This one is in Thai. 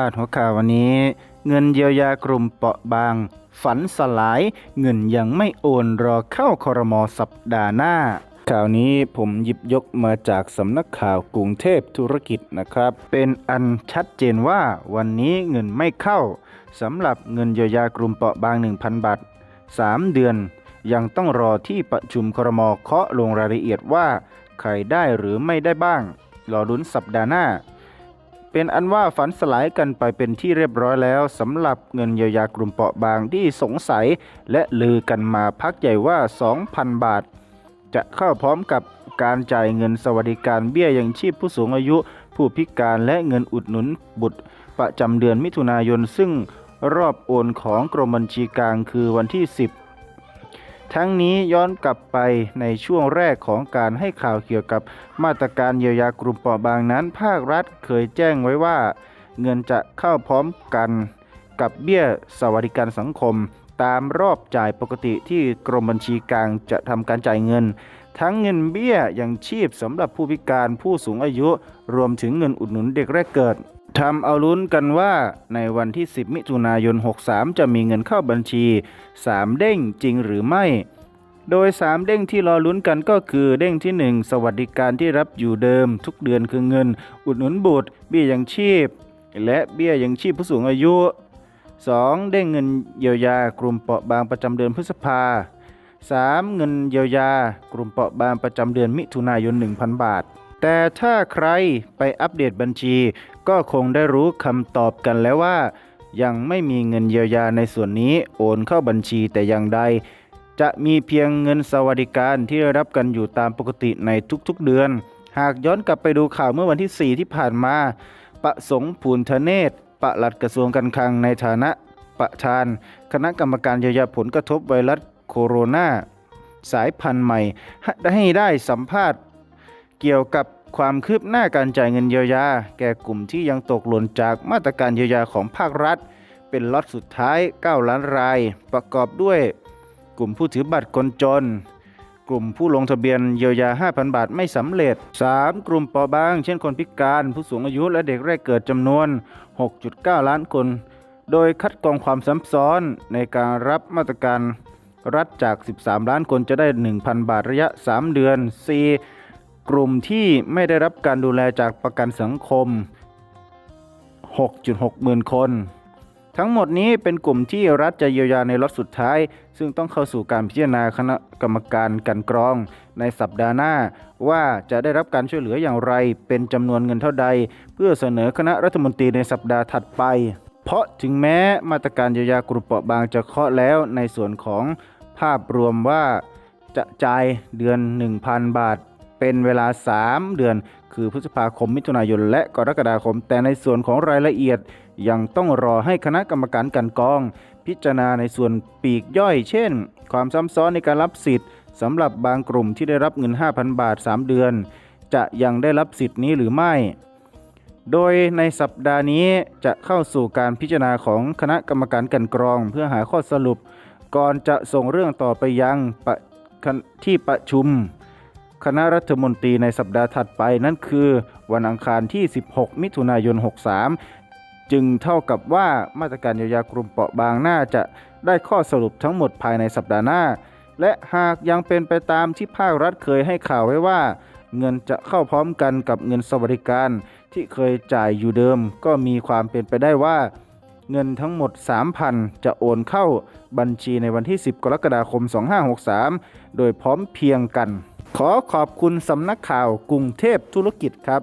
าดหัวข่าววันนี้ เงินเยียวยากลุ่มเปราะบาง ฝันสลาย เงินยังไม่โอนรอเข้าคอรมอสัปดาห์หน้า ข่าวนี้ผมหยิบยกมาจากสำนักข่าวกรุงเทพธุรกิจนะครับ เป็นอันชัดเจนว่าวันนี้เงินไม่เข้าสำหรับเงินเยียวยากลุ่มเปราะบาง 1,000 บาท 3 เดือน ยังต้องรอที่ประชุมครมเคาะลงรายละเอียดว่า ใครได้หรือไม่ได้บ้างรอลุ้นสัปดาห์หน้า เป็นอันว่าฝันสลายกันไปเป็นที่เรียบร้อยแล้วสำหรับเงินเยียวยากลุ่มเปราะบางที่สงสัย และลือกันมาพักใหญ่ว่า 2,000 บาท จะเข้าพร้อมกับการจ่ายเงินสวัสดิการเบี้ยยังชีพผู้สูงอายุ ผู้พิการและเงินอุดหนุนบุตร ประจำเดือนมิถุนายนซึ่งรอบโอนของกรมบัญชีกลางคือวันที่ 10 ทั้งนี้ย้อนกลับไปในช่วงแรกของการให้ข่าวเกี่ยวกับมาตรการเยียวยากลุ่มเปราะบางนั้น ภาครัฐเคยแจ้งไว้ว่า เงินจะเข้าพร้อมกันกับเบี้ยสวัสดิการสังคม ตามรอบจ่ายปกติที่กรมบัญชีกลางจะทำการจ่ายเงิน ทั้งเงินเบี้ยยังชีพสำหรับผู้พิการผู้สูงอายุ รวมถึงเงินอุดหนุนเด็กแรกเกิด ทำเอาลุ้นกันว่าในวันที่ 10 มิถุนายน 63 จะมีเงินเข้าบัญชี 3 เด้งจริงหรือไม่ โดย 3 เด้งที่รอลุ้นกันก็คือเด้งที่ 1 สวัสดิการที่รับอยู่เดิม ทุกเดือนคือเงิน อุดหนุนบุตร เบี้ยยังชีพ และเบี้ยยังชีพผู้สูงอายุ 2. เด้งเงินเยียวยากลุ่มเปราะบางประจำเดือนพฤษภา 3. เงินเยียวยากลุ่มเปราะบางประจำเดือนมิถุนายน 1,000 บาท แต่ถ้าใครไปอัปเดตบัญชี ก็คงได้รู้คำตอบกันแล้วว่า ยังไม่มีเงินเยียวยาในส่วนนี้โอนเข้าบัญชีแต่อย่างใด จะมีเพียงเงินสวัสดิการที่ได้รับกันอยู่ตามปกติในทุกๆเดือน หากย้อนกลับไปดูข่าวเมื่อวันที่ 4 ที่ผ่านมา ประสงค์ภูลทเนศปลัดกระทรวงการคลังในฐานะประธาน คณะกรรมการเยียวยาผลกระทบไวรัสโคโรนาสายพันธุ์ใหม่ให้ได้สัมภาษณ์ เกี่ยวกับความคืบหน้าการจ่ายเงินเยียวยา แก่กลุ่มที่ยังตกหล่นจากมาตรการเยียวยาของภาครัฐ เป็นล็อตสุดท้าย 9 ล้านราย ประกอบด้วย กลุ่มผู้ถือบัตรคนจน กลุ่มผู้ลงทะเบียนเยียวยา 5,000 บาทไม่สำเร็จ 3. กลุ่มเปราะบาง เช่นคนพิการ ผู้สูงอายุและเด็กแรกเกิดจำนวน 6.9 ล้านคน โดยคัดกรองความซ้ำซ้อนในการรับมาตรการรัฐจาก 13 ล้านคนจะได้ 1,000 บาทระยะ 3 เดือน 4. กลุ่มที่ไม่ได้รับการดูแลจากประกันสังคม 6.6หมื่นคน ทั้งหมดนี้เป็นกลุ่มที่รัฐจะเยียวยาในล็อตสุดท้าย ซึ่งต้องเข้าสู่การพิจารณาคณะกรรมการกันกรอง ในสัปดาห์หน้า ว่าจะได้รับการช่วยเหลืออย่างไร เป็นจำนวนเงินเท่าใด เพื่อเสนอคณะรัฐมนตรีในสัปดาห์ถัดไป เพราะถึงแม้มาตรการเยียวยากลุ่มเปราะบางจะเคาะแล้วในส่วนของภาพรวมว่าจะจ่ายเดือน 1,000 บาท เป็นเวลา 3 เดือน คือพฤษภาคมมิถุนายนและกรกฎาคม แต่ในส่วนของรายละเอียด ยังต้องรอให้คณะกรรมการกันกรอง พิจารณาในส่วนปีกย่อย เช่น ความซ้ำซ้อนในการรับสิทธิ์สำหรับบางกลุ่มที่ได้รับเงิน 5,000 บาท 3 เดือน จะยังได้รับสิทธิ์นี้หรือไม่ โดยในสัปดาห์นี้จะเข้าสู่การพิจารณาของคณะกรรมการกันกรอง เพื่อหาข้อสรุป ก่อนจะส่งเรื่องต่อไปยังที่ประชุม คณะรัฐมนตรีในสัปดาห์ถัดไปนั่นคือ วันอังคารที่ 16 มิถุนายน 63 จึงเท่ากับว่ามาตรการเยียวยากลุ่มเปราะบางน่าจะได้ข้อสรุปทั้งหมดภายในสัปดาห์หน้า และหากยังเป็นไปตามที่ภาครัฐเคยให้ข่าวไว้ว่า เงินจะเข้าพร้อมกันกับเงินสวัสดิการที่เคยจ่ายอยู่เดิม ก็มีความเป็นไปได้ว่า เงินทั้งหมด 3,000 จะโอนเข้าบัญชีในวันที่ 10 กรกฎาคม 2563 โดยพร้อมเพียงกัน ขอขอบคุณสำนักข่าวกรุงเทพธุรกิจครับ